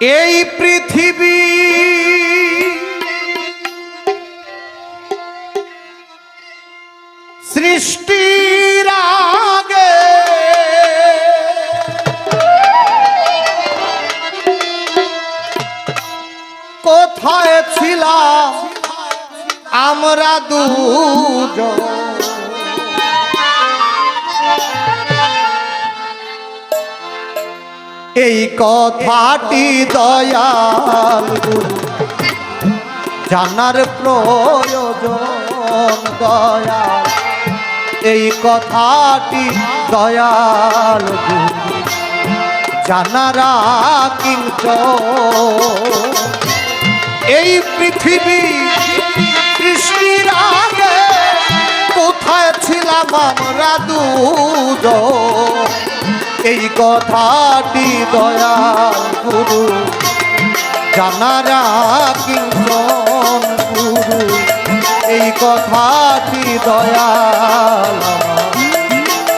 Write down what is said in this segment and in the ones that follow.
এই পৃথিবী সৃষ্টির আগে কোথায় ছিলাম? আমরা দুজন। এই কথাটি দয়াল জানার প্রয়োজন দয়াল। এই কথাটি দয়াল জানারা কিঞ্চ এই পৃথিবী সৃষ্টির আগে কোথায় ছিলাম আমরা দুজন? এই কথাটি দয়া গুরু। জানারা কিংসন গুরু। এই কথাটি দয়া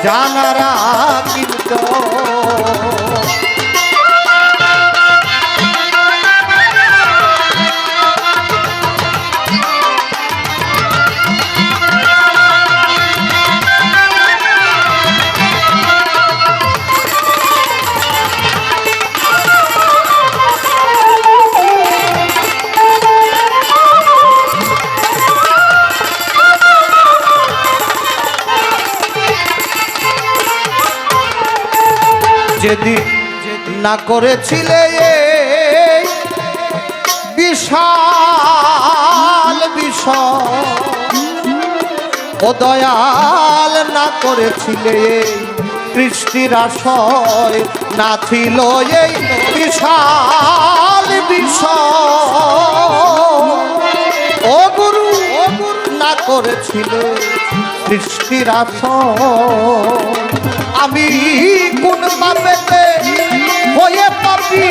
জানারা যেদিন না করেছিলে বিশাল বিষয়। ও দয়াল না করেছিলে এই সৃষ্টির আশয়, না ছিল এই বিশাল বিষয়। ও গুরু, না করেছিলে সৃষ্টির আশয়। আমি কোন পাপেতে হয়ে পাপি,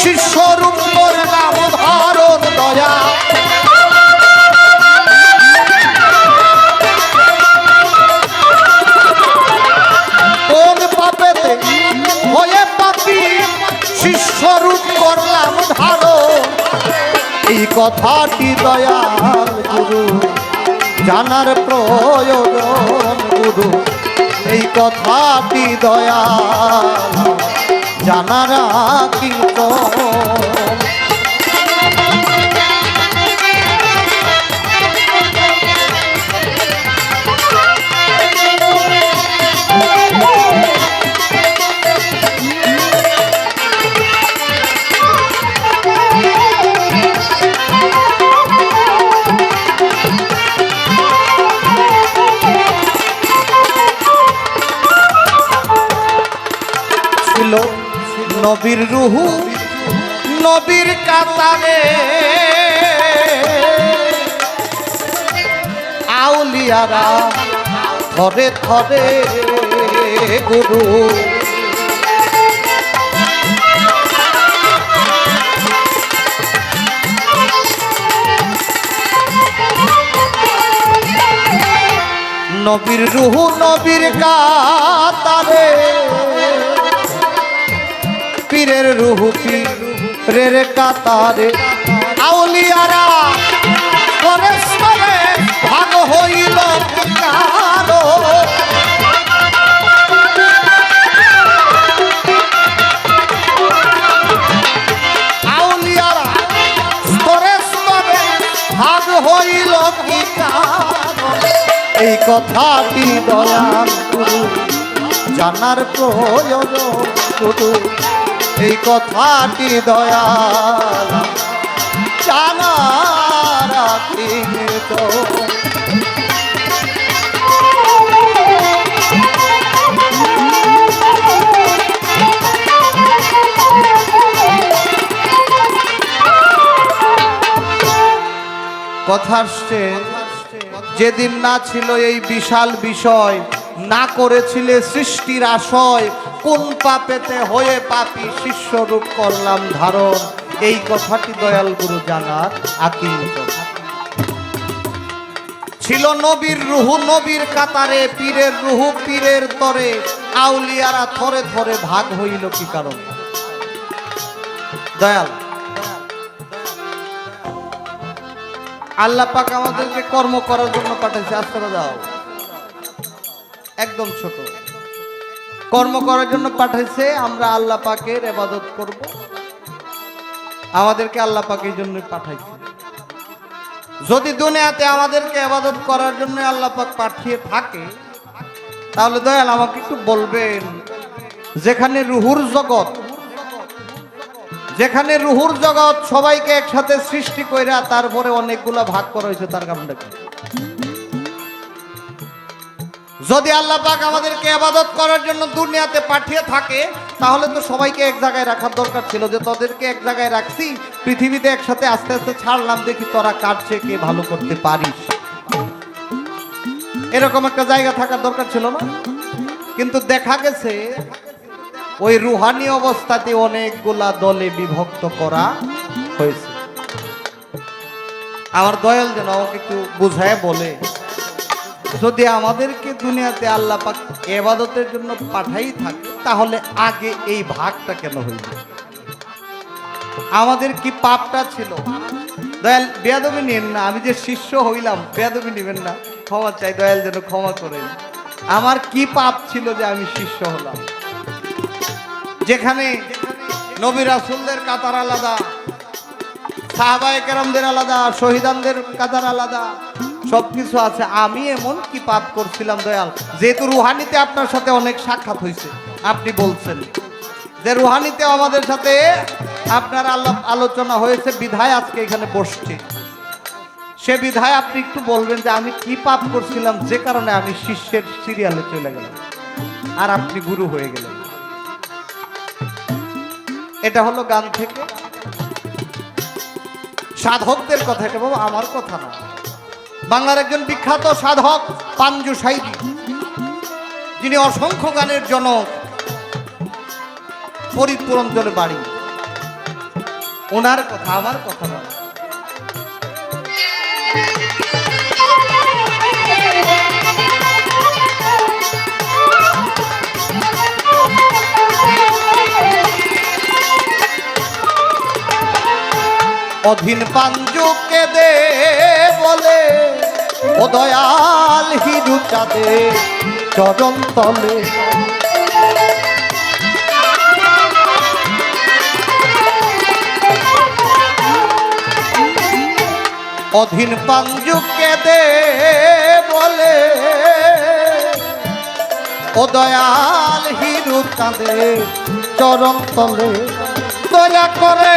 শিষ্যরূপ নাম ধারণ দয়া। কোন পাপেতে হয়ে পাপি, শিষ্যরূপ করলাম ধারণ এই কথাটি দয়াল গুরু, জানার প্রয়োজন গুরু। এই কথাটি দয়া জানারা কিন্তু নবীর রুহু নবীর কাতারে। আউলিয়ারা থরে থরে গুরু। নবীর রুহু নবীর কাতারে। পীরের রুহু পীরের কাতারে আউলিয়ারা ভাগ কারও স্তরে ভাগ হইল এই কথাটি জানার প্রয়োজন এই কথাটি দয়াল জানার তো। কথা আসছে, যেদিন না ছিল এই বিশাল বিষয়, না করেছিলে সৃষ্টির আশয় কোন পাপেতে হয়ে পাপি শিষ্যরূপ করলাম ধারণ? এই কথাটি দয়াল গুরু জানার আকিন্ত ছিল নবীর রুহু, নবীর কাতারে, পীরের রুহু, পীরের তরে। আউলিয়ারা থরে থরে ভাগ হইল কি কারণ? দয়াল। আল্লাহ পাক আমাদেরকে কর্ম করার জন্য পাঠাইছে আস্তে দাও। একদম ছোট। কর্ম করার জন্য পাঠাইছে, আমরা আল্লাহ পাকের এবাদত করব। আমাদেরকে আল্লাহ পাকের জন্য পাঠাইছে। যদি দুনিয়াতে আমাদেরকে আবাদত করার জন্য আল্লাহ পাক পাঠিয়ে থাকে, তাহলে দয়াল আমাকে একটু বলবেন, যেখানে রুহুর জগৎ, যেখানে রুহুর জগৎ সবাইকে একসাথে সৃষ্টি কইরা তারপরে অনেকগুলা ভাগ করা হয়েছে, তার কারণটা কি? যদি আল্লাহ পাক আমাদেরকে আবাদত করার জন্য দুনিয়াতে পাঠিয়ে থাকে, তাহলে তো সবাইকে এক জায়গায় রাখার দরকার ছিল যে তোদেরকে এক জায়গায় রাখছি, পৃথিবীতে একসাথে আস্তে আস্তে ছাড়লাম, দেখি তোরা কাটছে কে ভালো করতে পারিস। এরকম একটা জায়গা থাকার দরকার ছিল না? কিন্তু দেখা গেছে, ওই রুহানি অবস্থাতে অনেকগুলা দলে বিভক্ত করা হয়েছে। আমার দয়াল যেন আমাকে একটু বুঝায় বলে। যদি আমাদেরকে দুনিয়াতে আল্লাহ পাক এবাদতের জন্য পাঠাই থাকে, তাহলে আগে এই ভাগটা কেন হইল? আমাদের কি পাপটা ছিল? দয়াল, বেয়াদবি নিন না, আমি যে শিষ্য হইলাম, বেয়াদবি নিবেন না। ক্ষমা চাই, দয়াল যেন ক্ষমা করেন। আমার কি পাপ ছিল যে আমি শিষ্য হলাম? যেখানে নবী রাসুলদের কাতার আলাদা, সাহাবায়ে কেরামদের আলাদা, শহীদানদের কাতার আলাদা সবকিছু আছে। আমি এমন কি পাপ করছিলাম, দয়াল? যেহেতু রুহানিতে আপনার সাথে অনেক সাক্ষাৎ হয়েছে, আপনি বলছেন। যে রুহানিতে আমাদের সাথে আপনার আলোচনা হয়েছে, বিধায় আজকে এখানে বসছে। সে বিধায় আপনি একটু বলবেন যে আমি কি পাপ করছিলাম, যে কারণে আমি শিষ্যের সিরিয়ালে চলে গেলাম। আর আপনি গুরু হয়ে গেলেন। এটা হলো গান থেকে। সাধকদের কথা, এটা বাবা, আমার কথা না। বাংলার একজন বিখ্যাত সাধক পাঞ্জু সাইদি, যিনি অসংখ্য গানের জনক ফরিদপুর অঞ্চলের বাড়ি। ওনার কথা, আমার কথা নয়। অধীন পাঞ্জুকে দে বলে, ও দয়াল হিরু চাঁদে চরণ তলে। অধীন পাঞ্জুকে দে বলে, ও দয়াল হিরু চাঁদে চরণ তলে। দয়া করে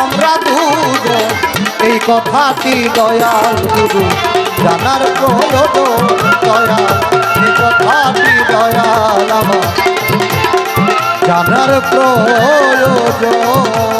আমরা দুজন, এই কথাটি দয়াল গুরু। জানার প্রয়োজন দয়াল এই কথাটি দয়াল আমার। জানার প্রয়োজন